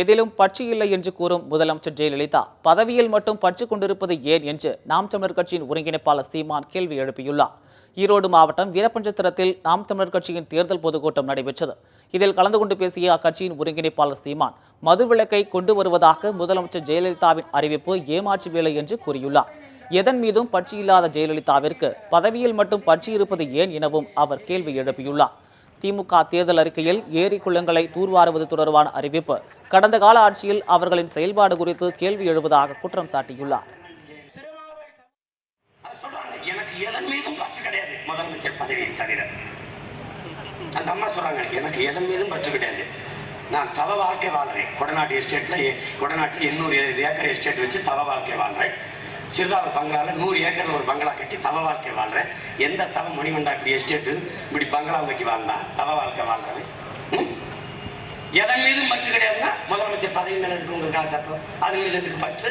எதிலும் பட்சி இல்லை என்று கூறும் முதலமைச்சர் ஜெயலலிதா பதவியில் மட்டும் பட்சி கொண்டிருப்பது ஏன் என்று நாம் தமிழர் கட்சியின் ஒருங்கிணைப்பாளர் சீமான் கேள்வி எழுப்பியுள்ளார். ஈரோடு மாவட்டம் வீரபஞ்சத்திரத்தில் நாம் தமிழர் கட்சியின் தேர்தல் பொதுக்கூட்டம் நடைபெற்றது. இதில் கலந்து கொண்டு பேசிய அக்கட்சியின் ஒருங்கிணைப்பாளர் சீமான் மதுவிலக்கை கொண்டு வருவதாக முதலமைச்சர் ஜெயலலிதாவின் அறிவிப்பு ஏமாற்று வேலை என்று கூறியுள்ளார். எதன் மீதும் பட்சி இல்லாத ஜெயலலிதாவிற்கு பதவியில் மட்டும் பட்சி இருப்பது ஏன் எனவும் அவர் கேள்வி எழுப்பியுள்ளார். திமுக தேர்தல் அறிக்கையில் ஏரி குளங்களை தூர்வாருவது தொடர்பான அறிவிப்பு. கடந்த கால ஆட்சியில் அவர்களின் செயல்பாடு குறித்து கேள்வி எழுவதாக குற்றம் சாட்டியுள்ளார். அந்த அம்மா சொல்றாங்க எனக்கு எதன் மீதும் பற்று கிடையாது. நான் தவ வாழ்க்கை வாழ்றேன். கொடநாட்டு எஸ்டேட்ல எ- எண்ணூறு ஏக்கர் எஸ்டேட் வச்சு தவ வாழ்க்கை வாழ்றேன். சிறுதாவர் பங்களால நூறு ஏக்கர்ல ஒரு பங்களா கட்டி தவ வாழ்க்கை வாழ்றேன். எந்த தவ மணிமண்டா இப்படி எஸ்டேட்டு இப்படி பங்களா கட்டி வாழ்ந்தா? தவ வாழ்க்கை வாழ்றவன். எதன் மீதும் பற்று கிடையாதுன்னா முதலமைச்சர் பதவி மேல எதுக்கு உங்களுக்கு அப்போ அதன் மீது எதுக்கு பற்று?